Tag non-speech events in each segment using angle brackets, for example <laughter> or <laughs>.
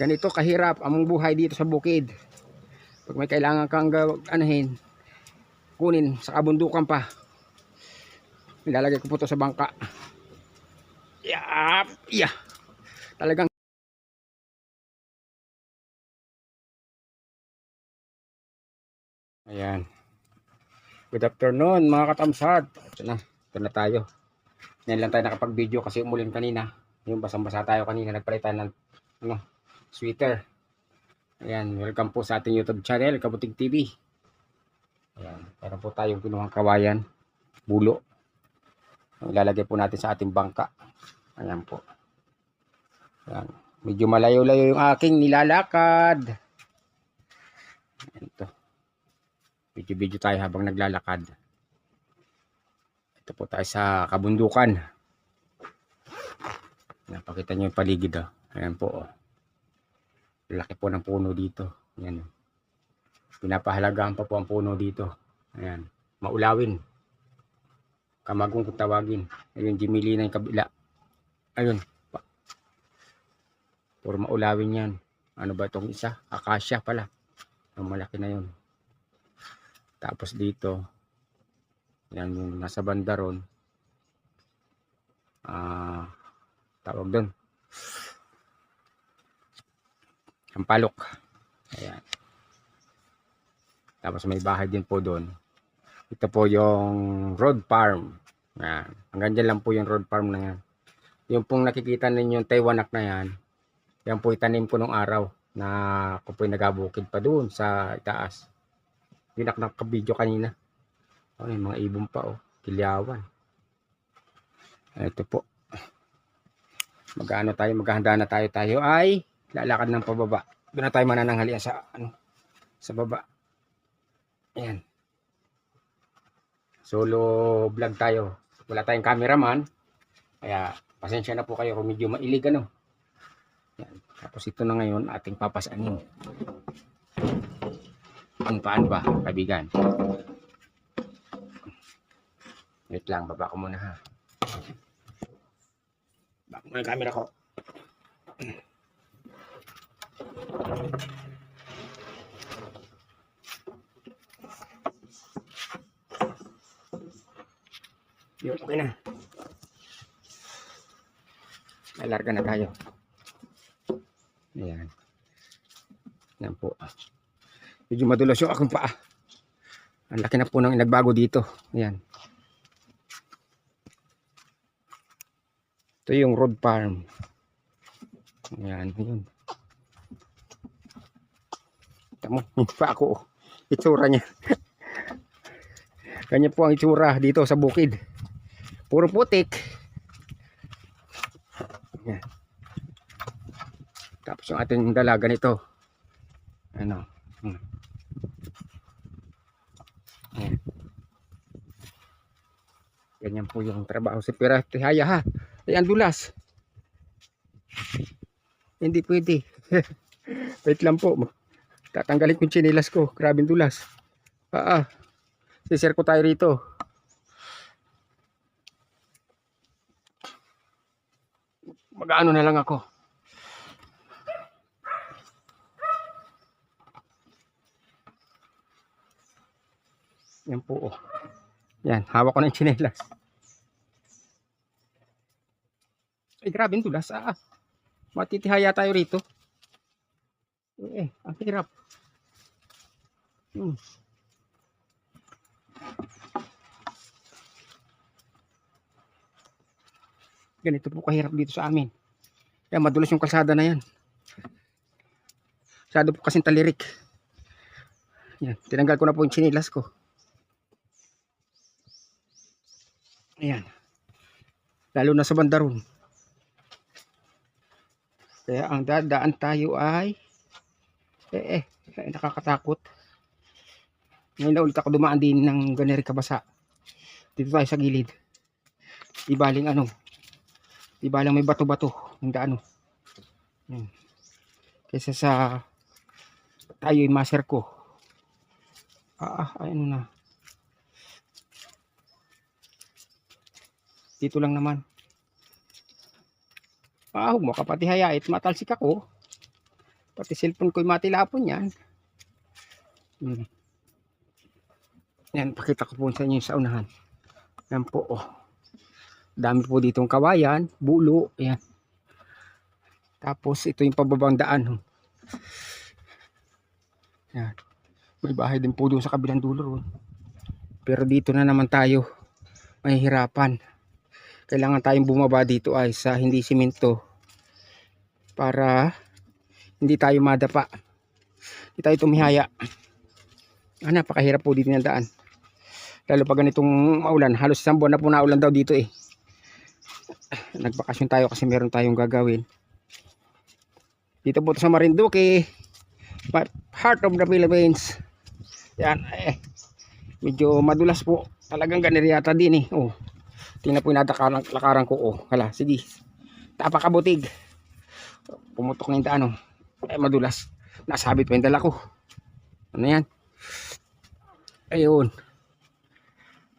Ganito kahirap ang buhay dito sa bukid. Pag may kailangan kang anahin, kunin sa kabundukan pa. Nilalagay ko po to sa bangka. Yap! Yeah! Talagang Ayan. Good afternoon mga katamsad. Ito na. Ito na tayo. Ngayon lang tayo nakapag-video kasi umulan kanina. Yung basang-basa tayo kanina. Nagpalitan ng ano, sweater. Ayan. Welcome po sa ating YouTube channel, Kabuting TV. Ayan. Meron po tayong kinuhang kawayan. Bulo. Ilalagay po natin sa ating bangka. Ayan po. Ayan. Medyo malayo-layo yung aking nilalakad. Ayan ito. Video-video tayo habang naglalakad. Ito po tayo sa kabundukan. Napakita nyo yung paligid. Oh. Ayan po. Oh. Laki po ng puno dito. Ayan. Pinapahalagahan pa po ang puno dito. Ayan. Maulawin. Kamagong kung tawagin. Ayun, Jimmy na yung kabila. Ayun. Puro maulawin yan. Ano ba itong isa? Akasya pala. Ang malaki na yun. Tapos dito, yan yung nasa banda ron. Ah, tawag doon. Sampalok. Ayan. Tapos may bahay din po doon. Ito po yung road farm. Yan. Hanggang dyan lang po yung road farm na yan. Yung pong nakikita ninyo yung Taiwanak na yan, yan po itanim ko nung araw na ako po nagabukid pa doon sa itaas. Yung nak nakabidyo kanina. Oh, may mga ibon pa oh. Kilyawan. Ito po. Magano tayo, maghahanda na tayo tayo ay lalakad ng pababa. Doon na tayo manananghalian sa ano sa baba. Ayan. Solo vlog tayo. Wala tayong cameraman. Kaya pasensya na po kayo kung medyo mailig ano. Ayan. Tapos ito na ngayon ating papasanin. Ang paan ba, kaibigan? Wait lang, baba ko muna ha. Baka mo yung camera ko. Yun, okay na. Alarga na tayo. Ayan. Yan po. Medyo madulas yung akong paa. Ang laki na po nang nagbago dito. Ayan. Ito yung road farm. Ayan, yun. Yung pa ako. Itsura niya. Kanya po ang itsura dito sa bukid. Puro putik. Ayan. Tapos yung ating dalaga nito. Ano? Hmm. Ayan. Ganyan po yung trabaho sa pira. Tihaya ha. Ayan dulas. Hindi pwede. <laughs> Wait lang po. Tatanggalin ko yung chinelas ko. Grabing dulas. Ah, ah. Sisir ko tayo rito. Mag-ano na lang ako. Yan po. Oh. Yan, hawak ko ng chinelas. Ay, grabe yung dulas. Ah, ah. matitihaya tayo rito. Hirap. Hmm. Ganito po kahirap dito sa amin. Kaya madulas yung kalsada na yan. Masyado po kasing talirik. Yan, tinanggal ko na po yung chinilas ko. Ayan. Lalo na sa bandaron. Kaya ang dadaan tayo ay eh eh, eh, nakakatakot. Ngayon na ulit ako dumaan din ng ganeri kabasa. Dito tayo sa gilid. Di baling ano. Di baling may bato-bato. Yung daano. Yan. Kaysa sa tayo yung master ko. Ah, ah, ay, ano na. Dito lang naman. Ah, huwag mo kapati hayait. Matalsik ako. Pati cellphone ko'y matilapon yan. Hmm. Yan, pakita ko po sa inyo sa unahan. Yan po, oh. Dami po ditong kawayan, bulo, yan. Tapos, ito yung pababang daan. oh. Yan. May bahay din po doon sa kabilang dulo. oh. Pero dito na naman tayo mahihirapan. Kailangan tayong bumaba dito ay sa hindi simento para hindi tayo madapa. Hindi tayo tumihaya. Ah, napakahirap po dito ng daan. Lalo pag ganitong maulan, halos isang buwan na po naulan daw dito eh. Nagbakasyon tayo kasi meron tayong gagawin. Dito po sa Marinduque, heart of the Philippines. Yan, eh, medyo madulas po. Talagang ganiriata din eh. Oh, tingnan po yung lakaran ko. Oh, hala, sige. Tapakabutig. Pumutok na yung daan oh. Eh, madulas. Nasabit pa yung dala ko. Ano yan? Ayun.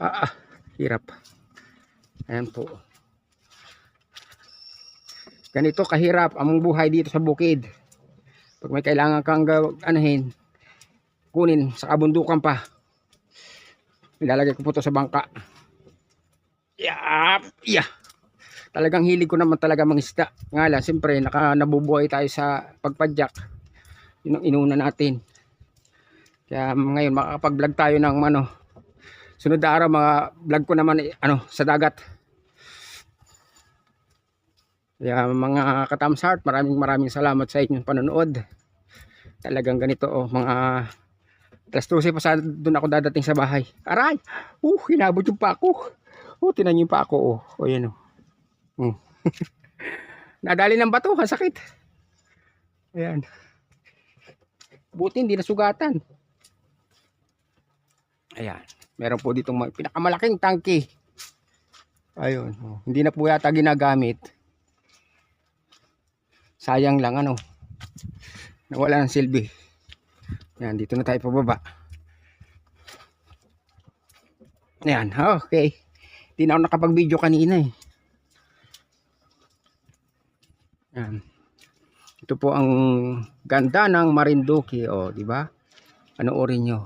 Ah, ah, hirap. Ayan po. Ganito kahirap ang buhay dito sa bukid. Pag may kailangan kang anahin, kunin sa kabundukan pa. Ilalagay ko po to sa bangka. Yap! Yeah! Talagang hilig ko naman talaga mangisda. Nga lang, siyempre, naka, nabubuhay tayo sa pagpadyak. Yun ang inuna natin. Kaya ngayon, makakapag-vlog tayo ng ano, sunod na araw, mga vlog ko naman, ano, sa dagat. Kaya mga katams heart, maraming maraming salamat sa inyong panonood. Talagang ganito, oh, mga alas 12 pa sa doon ako dadating sa bahay. Aray! Uh, hinabot yung pa ako. Oh, tinan pa ako, oh. O, yan, oh. Hmm. <laughs> Nadali ng bato, ang sakit. Ayan. Buti hindi nasugatan. Ayan. Meron po ditong pinakamalaking tangke. Ayun. oh. Hindi na po yata ginagamit. Sayang lang ano. Nawala ng silbi. Ayan, dito na tayo pababa. Ayan, okay. Hindi na ako nakapag-video kanina eh. Ayan. Ito po ang ganda ng Marinduque, oh, di ba? Panoorin nyo.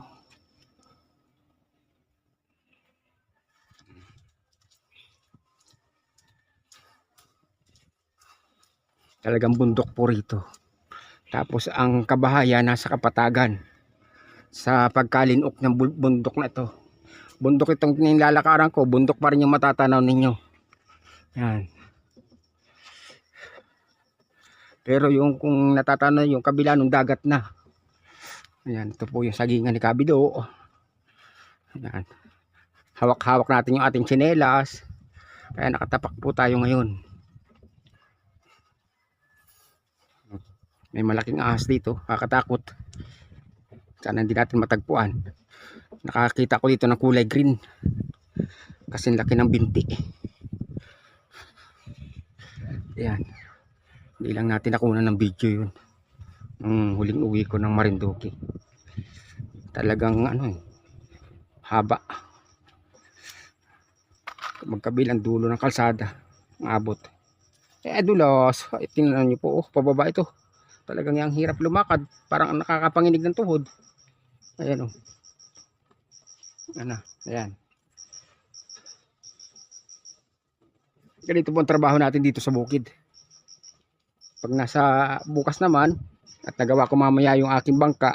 Talagang bundok po rito. Tapos ang kabahayan nasa kapatagan sa pagkalinok ng bu- bundok na ito. Bundok itong nilalakaran ko, bundok pa rin yung matatanaw ninyo. Yan. Pero yung kung natatanaw yung kabila ng dagat na. Ayan, ito po yung sagingan ni Kabido. Ayan. Hawak-hawak natin yung ating tsinelas. Kaya nakatapak po tayo ngayon. May malaking ahas dito, kakatakot. Sana hindi natin matagpuan. Nakakita ko dito ng kulay green. Kasi laki ng binti. Ayan. Hindi lang natin nakuha ng video yun. Nung huling uwi ko ng Marinduque. Talagang ano eh. Haba. Magkabilang dulo ng kalsada. Maabot. Eh dulos. Tingnan nyo po. Oh, pababa ito. Talagang yung hirap lumakad. Parang nakakapanginig ng tuhod. Ayan. Oh. Ano. Ayan. Ganito po ang trabaho natin dito sa bukid. Pag nasa bukas naman, at nagawa ko mamaya yung aking bangka.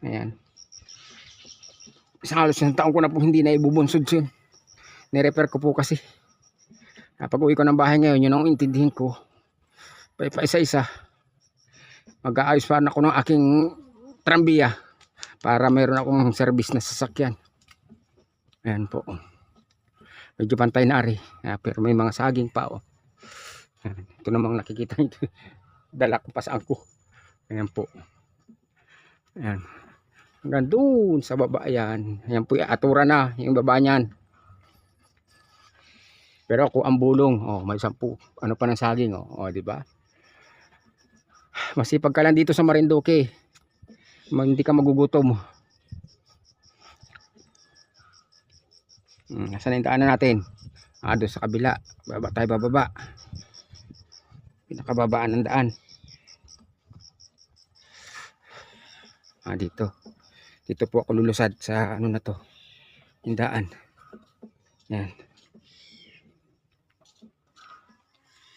Ayan. Isang halos isang taon ko na po hindi na ibubunsod yun. Nirepair ko po kasi. Pag uwi ko ng bahay ngayon, yun ang intindihin ko. Pa pa isa-isa. Mag-aayos pa rin ako ng aking trambiya para mayroon akong service na sasakyan. Ayan po. Medyo pantay na ari. Ah, pero may mga saging pa. Oh. Ito namang nakikita <laughs> nito. Dala ko pa sa angko. Ayan po. Ayan. Hanggang doon sa baba. Ayan. Ayan po. Atura na yung baba niyan. Pero ako ang bulong. Oh, may sampu. Ano pa ng saging. Oh, oh di ba? Masipag ka lang dito sa Marinduque. Ma- Hindi ka magugutom. Hmm, nasaan na yung daanan natin? Ah, doon sa kabila. Baba tayo bababa. Pinakababaan ng daan. Ah, dito. Dito po ako lulusad sa ano na to. Hindaan. Yan.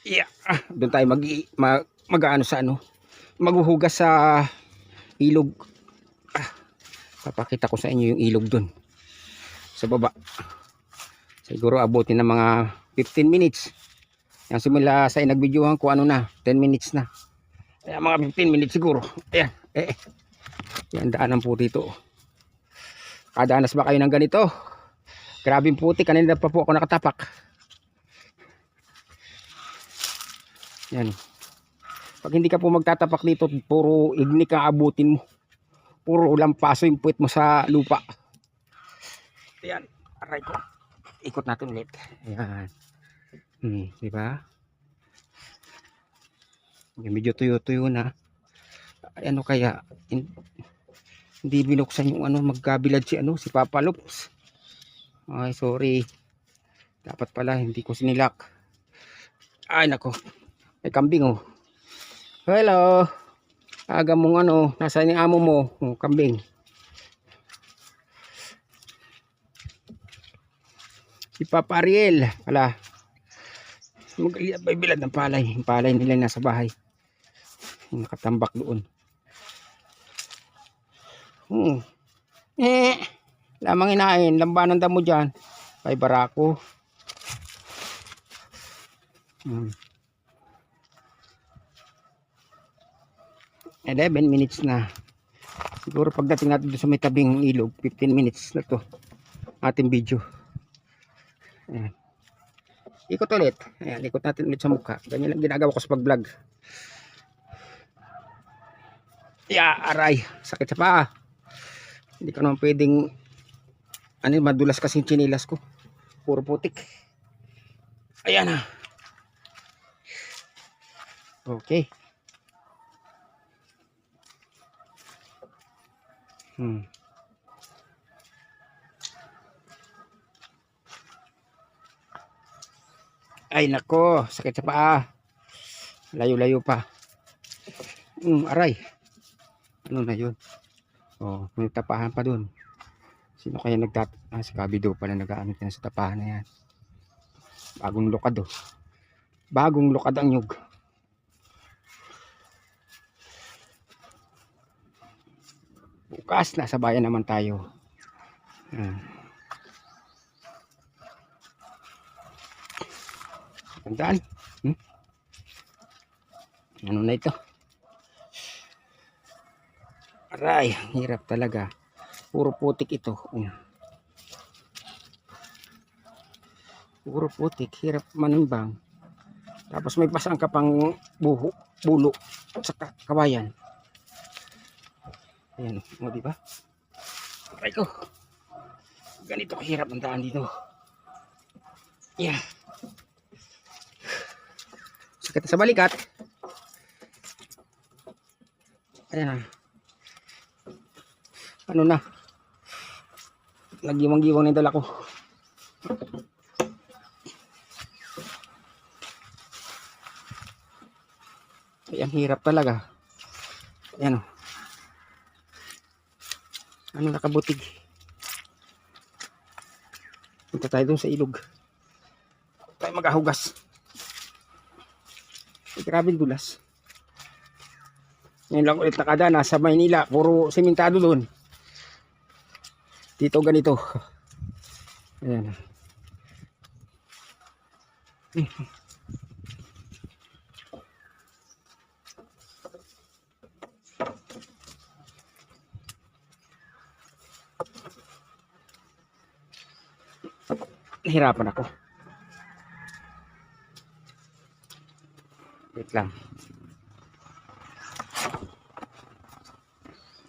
Yeah. Ah, doon tayo mag, mag mag-ano sa ano. Maghuhugas sa ilog. Ah, papakita ko sa inyo yung ilog doon. Sa baba. Siguro abutin ng mga 15 minutes. Yan simula sa inagbidyohan ko ano na, 10 minutes na. Ayan, mga 15 minutes siguro. Ayan, eh. eh. Yan, daanan po dito. Kadanas ba kayo ng ganito? Grabing puti, kanina pa po ako nakatapak. Yan. Pag hindi ka po magtatapak dito, puro igni ka abutin mo. Puro lampaso yung puwit mo sa lupa. Ayan, aray ko. Ikot natin ulit. Ayan. Hmm, di ba? Medyo tuyo-tuyo na. Ano kaya? hin- hindi binuksan yung ano, magkabilad si ano, si Papa Loops. Ay, sorry. Dapat pala, hindi ko sinilak. Ay, nako. May kambing, oh. Hello. Aga mong ano, nasa yung amo mo, oh, kambing. Si Papa Ariel, pala. Mag bilad ng palay. Yung palay nila nasa bahay. Yung nakatambak doon. Hmm. Eh, lamang inain. Lambanan damo dyan. Kay barako. Hmm. 11 minutes na. Siguro pagdating natin sa may tabing ilog, 15 minutes na to. Ating video. Ayan. Ikot ulit. Ayan, ikot natin ulit sa mukha. Ganyan lang ginagawa ko sa pag-vlog. Ya, aray. Sakit sa paa. Hindi ka naman pwedeng ano, madulas kasi yung chinilas ko. Puro putik. Ayan na. Okay. Hmm. Ay nako, sakit sa paa. Layo-layo pa. Hmm, aray. Ano na yun? Oh, may tapahan pa dun. Sino kaya nagtat... Ah, si Kabido pala nag-ano na sa tapahan na yan. Bagong lukad oh. Bagong lukad ang nyug. Bukas na sa bayan naman tayo. Hmm. Tandaan. Hmm? Ano na ito? Aray, hirap talaga. Puro putik ito. Um. Puro putik, hirap manimbang. Tapos may pasang ka pang buho, bulo sa ka- kawayan. Ayan, mo di ba? Aray ko. Ganito kahirap ang daan dito. Yeah. Sakit sa balikat. Ayan. Ano na? Nagiwang-giwang na yung dala ko. Ayan, hirap talaga. Ayan o. Ano nakabutig? Punta tayo dun sa ilog. Tayo maghahugas. Yung dulas. Ngayon lang ulit nakada, nasa Maynila, puro sementado doon. Dito ganito. <laughs> Ayan. Nahirapan ako. Wait lang.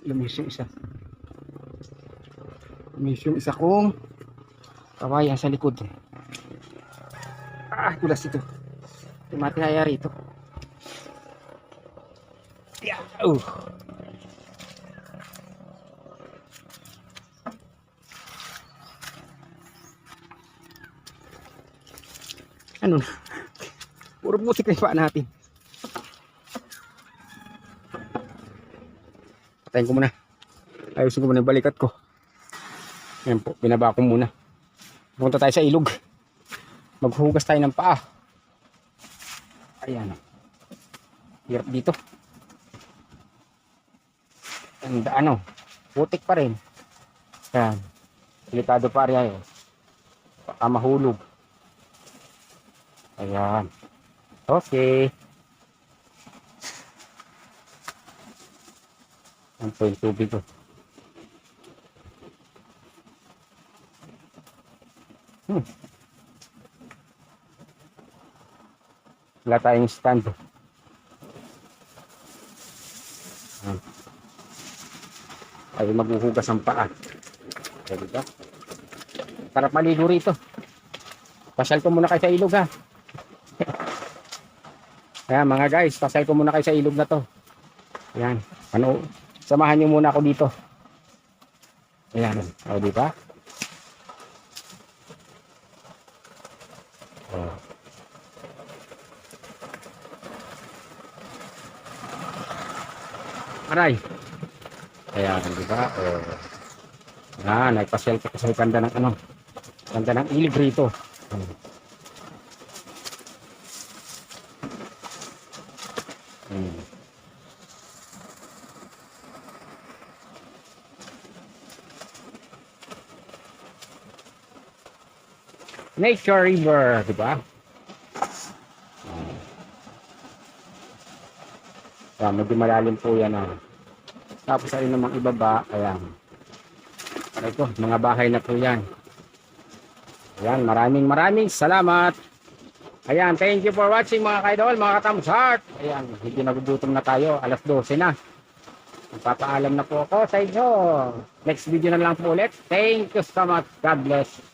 Lumis yung isa. Lumis yung isa kong kawayan sa likod. Ah, tulas ito. Tumatihaya rito. Yeah. Oh. Ano na? <laughs> Puro putik na natin. Patayin ko muna. Ayusin ko muna yung balikat ko. Ayan po, binaba ko muna. Punta tayo sa ilog. Maghuhugas tayo ng paa. Ayan. Hirap dito. And ano, putik pa rin. Ayan. Delikado pa rin eh. Baka mahulog. Ayan. Okay. Po yung tubig ko. Hmm. Wala tayong stand. Ayan. Tayo maghuhugas ang paa. Pwede? Sarap maligo rito. Pasyal ko muna kayo sa ilog ha. <laughs> Ayan mga guys, pasyal ko muna kayo sa ilog na to. Ayan. Ano, samahan nyo muna ako dito. Ayan. O, di ba? Oh. Aray. Ayan, di ba? Oh. Nagpasyal ko sa ganda ng ano. Ganda ng ilig rito. Nature River, di ba? Ayan, medyo malalim po yan. Ah. Tapos ayun namang ibaba, ayan. Ito, mga bahay na po yan. Ayan, maraming maraming salamat. Ayan, thank you for watching mga kaidol, mga katams heart. Ayan, hindi nagugutom na tayo. Alas 12 na. Magpapaalam na po ako sa inyo. Next video na lang po ulit. Thank you so much. God bless.